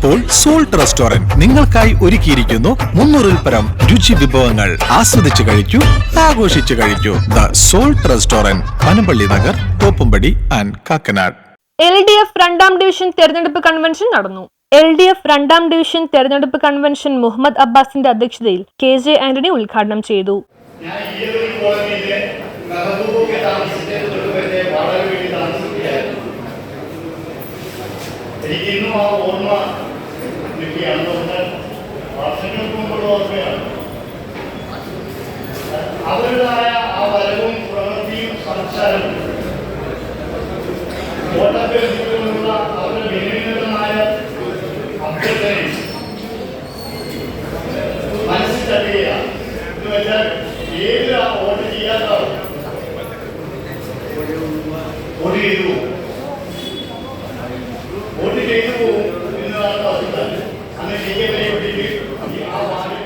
ഇപ്പോൾ salt restaurant നിങ്ങൾക്കായി ഒരുക്കിയിരിക്കുന്നു മുന്നൂറിൽ പരം രുചി വിഭവങ്ങൾ ആസ്വദിച്ചു കഴിക്കൂ ആഘോഷിച്ചു കഴിക്കൂ. The salt restaurant Panampilly Nagar Thoppumpady and Kakkanad. L D F രണ്ടാം ഡിവിഷൻ തെരഞ്ഞെടുപ്പ് കൺവെൻഷൻ നടന്നു. എൽ ഡി എഫ് രണ്ടാം ഡിവിഷൻ തെരഞ്ഞെടുപ്പ് കൺവെൻഷൻ മുഹമ്മദ് അബ്ബാസിന്റെ അധ്യക്ഷതയിൽ കെ ജെ ആന്റണി ഉദ്ഘാടനം ചെയ്തു. എനിക്ക് ഇന്നും ആ ഓർമ്മ അവരുടേതായ ആ വരവും പ്രവൃത്തിയും സംസാരവും വോട്ടഭ്യർത്ഥിക്കുന്നതിനുള്ള അവരുടെ വിനിമയമായ അഭ്യർത്ഥനയും മനസ്സിൽ തട്ടുകയാണ് എന്ന് വെച്ചാൽ ഏത് ആ വോട്ട് ചെയ്യാത്ത വോട്ട് ചെയ്തു അന്ന് ചെയ്യാൻ വേണ്ടിയിട്ട് ഈ ആ വാർഡ്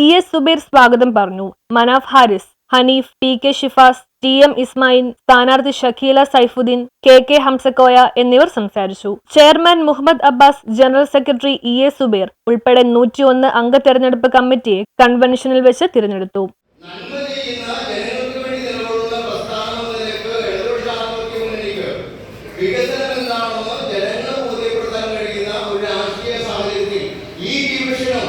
ഇ എസ് സുബൈർ സ്വാഗതം പറഞ്ഞു. Manaf Haris Hanif T K Shifas T M Ismail സ്ഥാനാർത്ഥി ഷക്കീല സൈഫുദ്ദീൻ കെ കെ ഹംസക്കോയ എന്നിവർ സംസാരിച്ചു. Chairman Muhammad Abbas general secretary E A Subair ഉൾപ്പെടെ നൂറ്റിയൊന്ന് അംഗ തെരഞ്ഞെടുപ്പ് കമ്മിറ്റിയെ കൺവെൻഷനിൽ വെച്ച് തിരഞ്ഞെടുത്തു. വികസനം എന്താണെന്ന് ജനങ്ങൾ ബോധ്യപ്പെടുത്താൻ കഴിയുന്ന ഒരു രാഷ്ട്രീയ സാഹചര്യത്തിൽ ഈ ഡിവിഷനും